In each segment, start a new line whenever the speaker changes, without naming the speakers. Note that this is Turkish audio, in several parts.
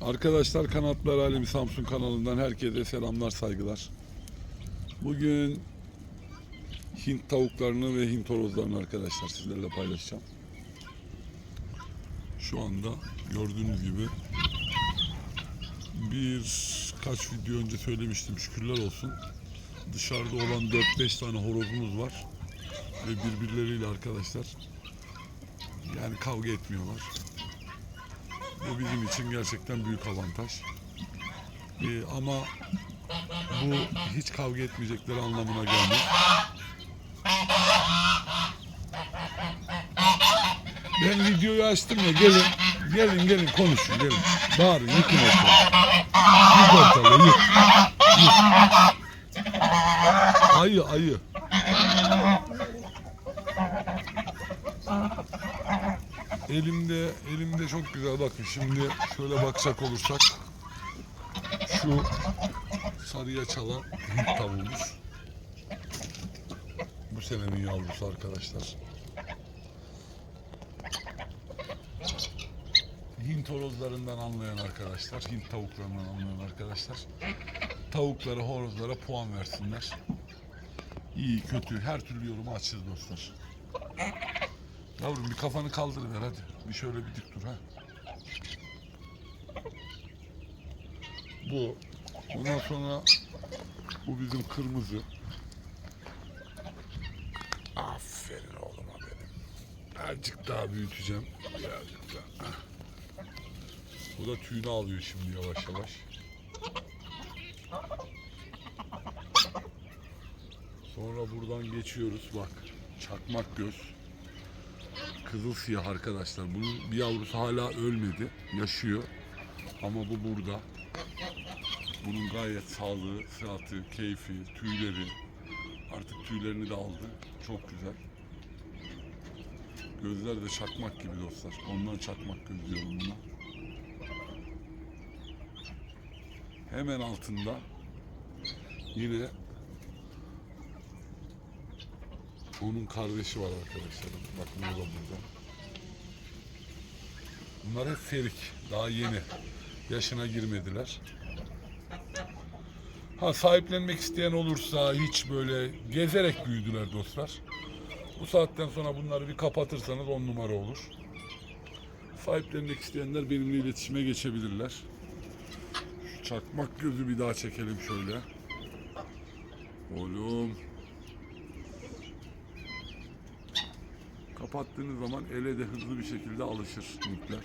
Arkadaşlar Kanatlar Alemi Samsun kanalından herkese selamlar saygılar. Bugün Hint tavuklarını ve Hint horozlarını arkadaşlar sizlerle paylaşacağım. Şu anda gördüğünüz gibi birkaç video önce söylemiştim şükürler olsun. Dışarıda olan 4-5 tane horozumuz var. Ve birbirleriyle arkadaşlar yani kavga etmiyorlar. Bu bizim için gerçekten büyük avantaj. Ee, ama bu hiç kavga etmeyecekleri anlamına gelmez. Ben videoyu açtım ya gelin gelin gelin konuşun gelin. Bağırın yıkın ortalığı. Yık ortalığı yık. Yık. Ayı ayı. Elimde elimde çok güzel bakın şimdi şöyle bakacak olursak şu sarıya çalan Hint tavuğumuz. Bu senenin yavrusu arkadaşlar. Hint horozlarından anlayan arkadaşlar, Hint tavuklarından anlayan arkadaşlar tavuklara, horozlara puan versinler. İyi, kötü, her türlü yorumu açığız dostlar. Yavrum bir kafanı kaldırıver hadi. Bir şöyle bir dik dur ha. Bu. Ondan sonra bu bizim kırmızı. Aferin oğluma benim. Azıcık daha büyüteceğim. Birazcık daha. Ah. Bu da tüyünü alıyor şimdi yavaş yavaş. Sonra buradan geçiyoruz bak. Çakmak göz. Kızıl siyah arkadaşlar. Bunun bir yavrusu hala ölmedi. Yaşıyor. Ama bu burada. Bunun gayet sağlığı, sıhhati, keyfi, tüyleri. Artık tüylerini de aldı. Çok güzel. Gözler de çakmak gibi dostlar. Ondan çakmak göz diyorum buna. Hemen altında yine onun kardeşi var arkadaşlarım. Bakın o da burada. Bunlar hep ferik. Daha yeni. Yaşına girmediler. Ha sahiplenmek isteyen olursa hiç böyle gezerek büyüdüler dostlar. Bu saatten sonra bunları bir kapatırsanız on numara olur. Sahiplenmek isteyenler benimle iletişime geçebilirler. Şu çakmak gözü bir daha çekelim şöyle. Oğlum. Kapattığınız zaman ele de hızlı bir şekilde alışır Hintler.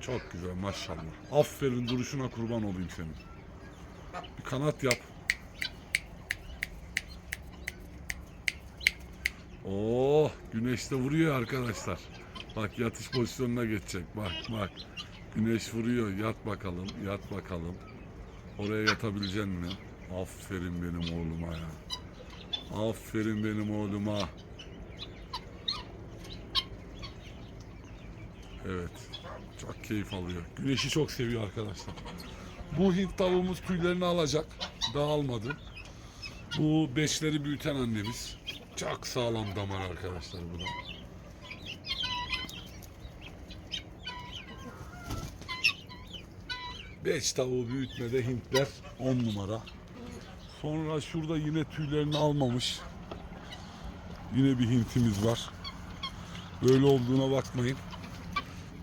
Çok güzel maşallah. Aferin duruşuna kurban olayım senin. Bir kanat yap. Güneş de vuruyor arkadaşlar. Bak yatış pozisyonuna geçecek. Bak bak. Güneş vuruyor. Yat bakalım. Yat bakalım. Oraya yatabilecek mi? Aferin benim oğluma ya. Aferin benim oğluma. Evet. Çok keyif alıyor. Güneşi çok seviyor arkadaşlar. Bu Hint tavuğumuz tüylerini alacak. Daha almadı. Bu beşleri büyüten annemiz. Çok sağlam damar arkadaşlar bu da. Beş tavuğu büyütmede Hintler 10 numara. Sonra şurada yine tüylerini almamış. Yine bir Hintimiz var. Böyle olduğuna bakmayın.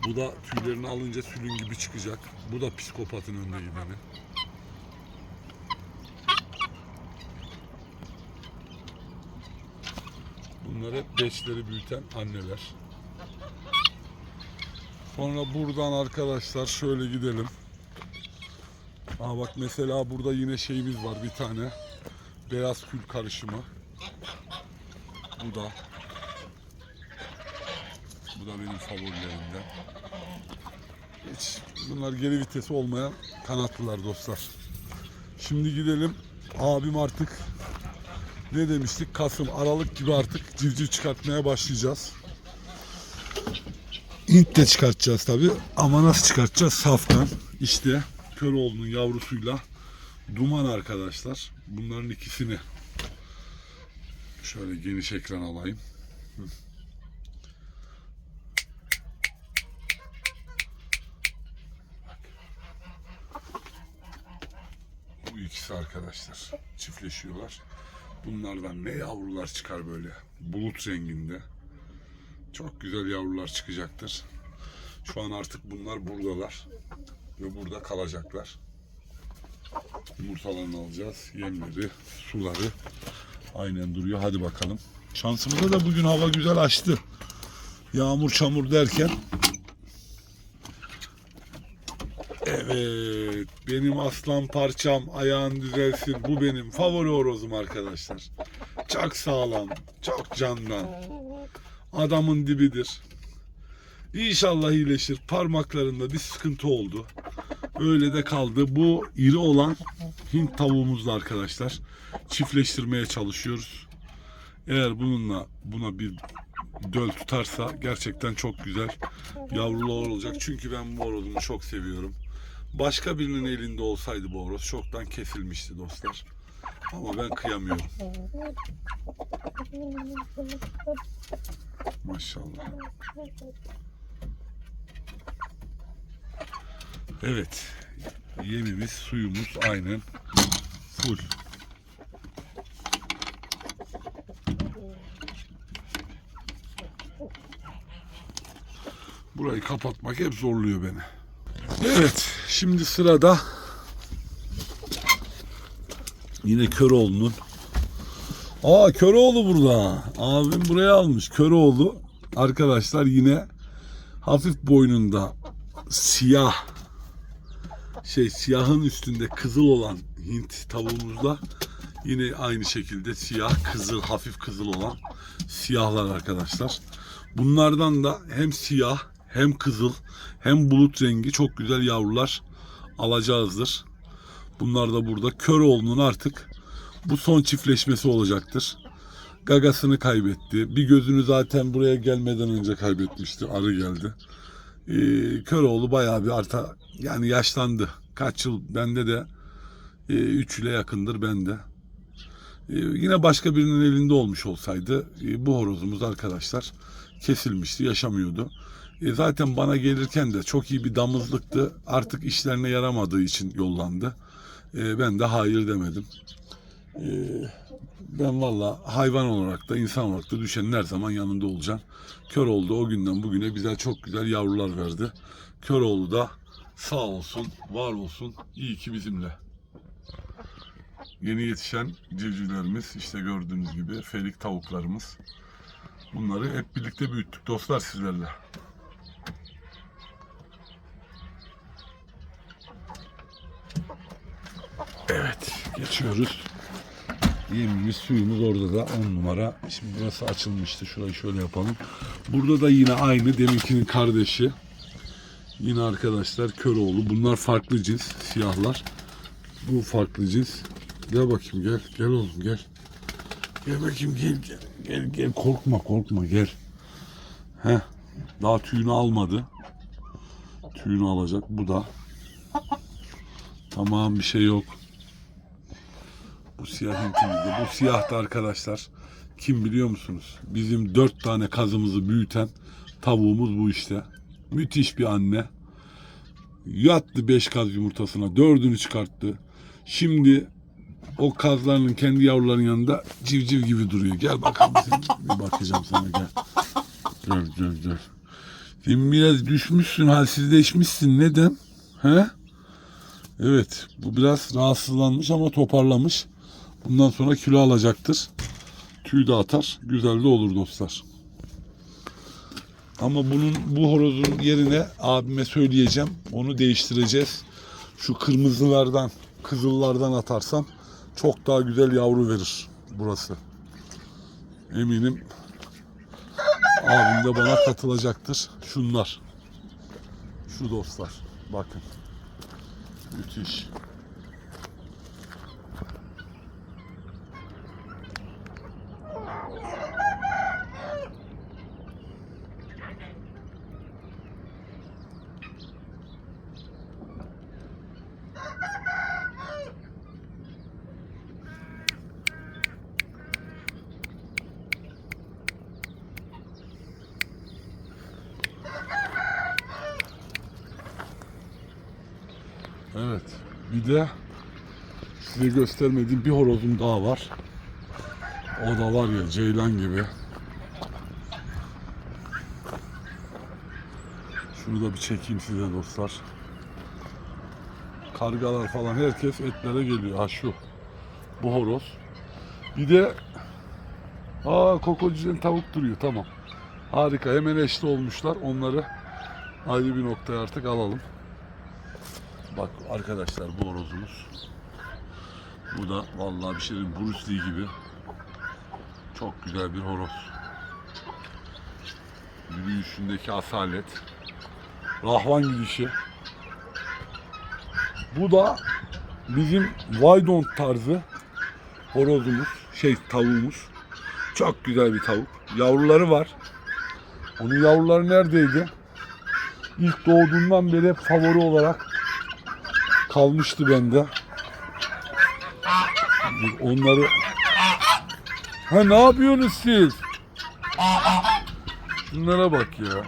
Bu da tüylerini alınca sülün gibi çıkacak. Bu da psikopatın önde gideni. Hep beşleri büyüten anneler. Sonra buradan arkadaşlar şöyle gidelim. Aa bak mesela burada yine şeyimiz var bir tane. Beyaz kül karışımı. Bu da. Bu da benim favorilerimden. Hiç bunlar geri vitesi olmayan kanatlılar dostlar. Şimdi gidelim. Abim artık ne demiştik? Kasım, Aralık gibi artık civciv çıkartmaya başlayacağız. Hint de çıkartacağız tabi. Ama nasıl çıkartacağız? Safkan. İşte Köroğlu'nun yavrusuyla Duman arkadaşlar. Bunların ikisini şöyle geniş ekran alayım. Bu ikisi arkadaşlar çiftleşiyorlar. Bunlardan ne yavrular çıkar böyle bulut renginde. Çok güzel yavrular çıkacaktır. Şu an artık bunlar buradalar ve burada kalacaklar. Yumurtalarını alacağız. Yemleri, suları aynen duruyor. Hadi bakalım. Şansımıza da bugün hava güzel açtı. Yağmur çamur derken Evet, benim aslan parçam ayağın düzelsin. Bu benim favori horozum arkadaşlar. Çok sağlam, çok candan. Adamın dibidir. İnşallah iyileşir. Parmaklarında bir sıkıntı oldu. Öyle de kaldı. Bu iri olan Hint tavuğumuzla arkadaşlar çiftleştirmeye çalışıyoruz. Eğer bununla buna bir döl tutarsa gerçekten çok güzel yavrular olacak. Çünkü ben bu horozumu çok seviyorum. Başka birinin elinde olsaydı bu horoz çoktan kesilmişti dostlar. Ama ben kıyamıyorum. Maşallah. Evet. Yemimiz, suyumuz aynen full. Burayı kapatmak hep zorluyor beni. Evet, şimdi sırada yine Köroğlu'nun Aa Köroğlu burada. Abim buraya almış. Köroğlu arkadaşlar yine hafif boynunda siyah şey siyahın üstünde kızıl olan Hint tavuğumuzda yine aynı şekilde siyah kızıl hafif kızıl olan siyahlar arkadaşlar. Bunlardan da hem siyah hem kızıl hem bulut rengi çok güzel yavrular alacağızdır. Bunlar da burada Köroğlu'nun artık bu son çiftleşmesi olacaktır. Gagasını kaybetti. Bir gözünü zaten buraya gelmeden önce kaybetmişti. Arı geldi. Ee, Köroğlu bayağı bir arta yani yaşlandı. Kaç yıl bende de 3 ile yakındır bende. Ee, yine başka birinin elinde olmuş olsaydı e, bu horozumuz arkadaşlar kesilmişti, yaşamıyordu. E, zaten bana gelirken de çok iyi bir damızlıktı. Artık işlerine yaramadığı için yollandı. E, ben de hayır demedim. E, ben valla hayvan olarak da insan olarak da düşenin her zaman yanında olacağım. Kör oldu o günden bugüne bize çok güzel yavrular verdi. Kör oldu da sağ olsun, var olsun, iyi ki bizimle. Yeni yetişen civcivlerimiz işte gördüğünüz gibi ferik tavuklarımız. Bunları hep birlikte büyüttük dostlar sizlerle. Evet geçiyoruz. Yemimiz suyumuz orada da 10 numara. Şimdi burası açılmıştı. Şurayı şöyle yapalım. Burada da yine aynı deminkinin kardeşi. Yine arkadaşlar Köroğlu. Bunlar farklı cins siyahlar. Bu farklı cins. Gel bakayım gel. Gel oğlum gel. Gel bakayım gel gel. Gel gel korkma korkma gel. Heh. Daha tüyünü almadı. Tüyünü alacak. Bu da. Tamam bir şey yok. Bu siyah hintimizde. Bu siyah da arkadaşlar. Kim biliyor musunuz? Bizim dört tane kazımızı büyüten tavuğumuz bu işte. Müthiş bir anne. Yattı beş kaz yumurtasına. Dördünü çıkarttı. Şimdi o kazlarının kendi yavrularının yanında civciv gibi duruyor. Gel bakalım. Bir bakacağım sana gel. Gel gel gel. Sen biraz düşmüşsün, halsizleşmişsin. Neden? He? Evet, bu biraz rahatsızlanmış ama toparlamış. Bundan sonra kilo alacaktır. Tüy de atar. Güzel de olur dostlar. Ama bunun bu horozun yerine abime söyleyeceğim. Onu değiştireceğiz. Şu kırmızılardan, kızıllardan atarsam çok daha güzel yavru verir burası. Eminim abim de bana katılacaktır. Şunlar. Şu dostlar. Bakın. Müthiş. Evet. Bir de size göstermediğim bir horozum daha var. O da var ya ceylan gibi. Şunu da bir çekeyim size dostlar. Kargalar falan herkes etlere geliyor. Ha şu. Bu horoz. Bir de Aa kokociden tavuk duruyor tamam. Harika hemen eşli olmuşlar. Onları ayrı bir noktaya artık alalım. Bak arkadaşlar bu horozumuz. Bu da vallahi bir şey diyeyim, Bruce Lee gibi. Çok güzel bir horoz. Yürüyüşündeki asalet. Rahvan gidişi. Bu da bizim Waydon tarzı horozumuz, şey tavuğumuz. Çok güzel bir tavuk. Yavruları var. Onun yavruları neredeydi? İlk doğduğundan beri favori olarak kalmıştı bende. Onları Ha ne yapıyorsunuz siz? Şunlara bak ya.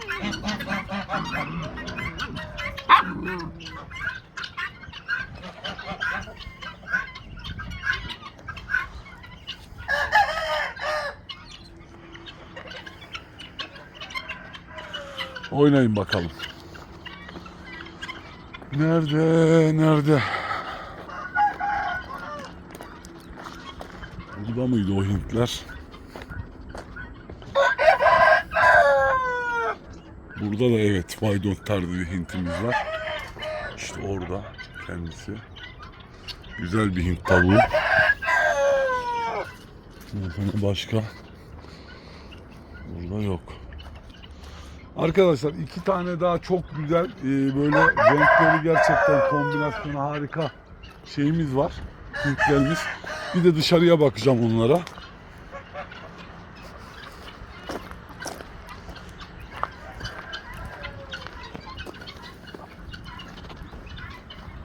Oynayın bakalım. Nerede? Nerede? Burada mıydı o Hintler? Burada da evet Vaydont tarzı bir Hintimiz var. İşte orada kendisi. Güzel bir Hint tavuğu. Başka? Burada yok. Arkadaşlar iki tane daha çok güzel e, böyle renkleri gerçekten kombinasyonu harika şeyimiz var. Hintlerimiz. Bir de dışarıya bakacağım onlara.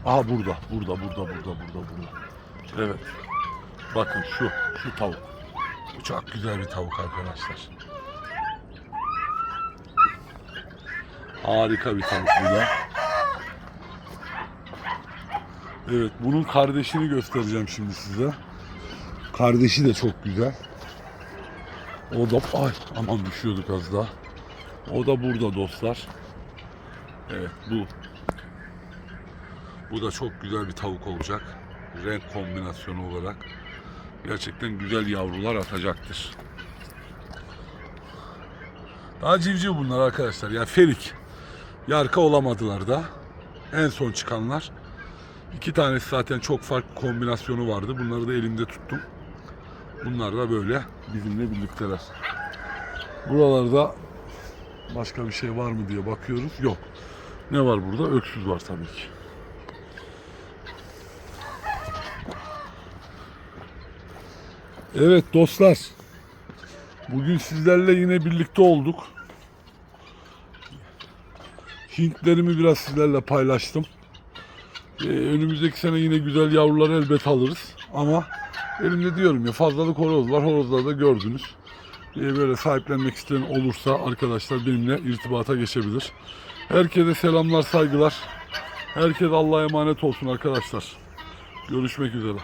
Aha burada, burada, burada, burada, burada, burada. Evet. Bakın şu, şu tavuk. Bu çok güzel bir tavuk arkadaşlar. Harika bir tavuk. Evet, bunun kardeşini göstereceğim şimdi size. Kardeşi de çok güzel. O da ay aman düşüyorduk az daha. O da burada dostlar. Evet bu. Bu da çok güzel bir tavuk olacak. Renk kombinasyonu olarak. Gerçekten güzel yavrular atacaktır. Daha civciv bunlar arkadaşlar. Ya ferik. Yarka olamadılar da. En son çıkanlar. İki tanesi zaten çok farklı kombinasyonu vardı. Bunları da elimde tuttum. Bunlar da böyle bizimle birlikteler. Buralarda başka bir şey var mı diye bakıyoruz. Yok. Ne var burada? Öksüz var tabii ki. Evet dostlar. Bugün sizlerle yine birlikte olduk. Hintlerimi biraz sizlerle paylaştım. Ee, önümüzdeki sene yine güzel yavrular elbet alırız. Ama elimde diyorum ya fazlalık horoz var. Horozları da gördünüz. Ee, böyle sahiplenmek isteyen olursa arkadaşlar benimle irtibata geçebilir. Herkese selamlar, saygılar. Herkes Allah'a emanet olsun arkadaşlar. Görüşmek üzere.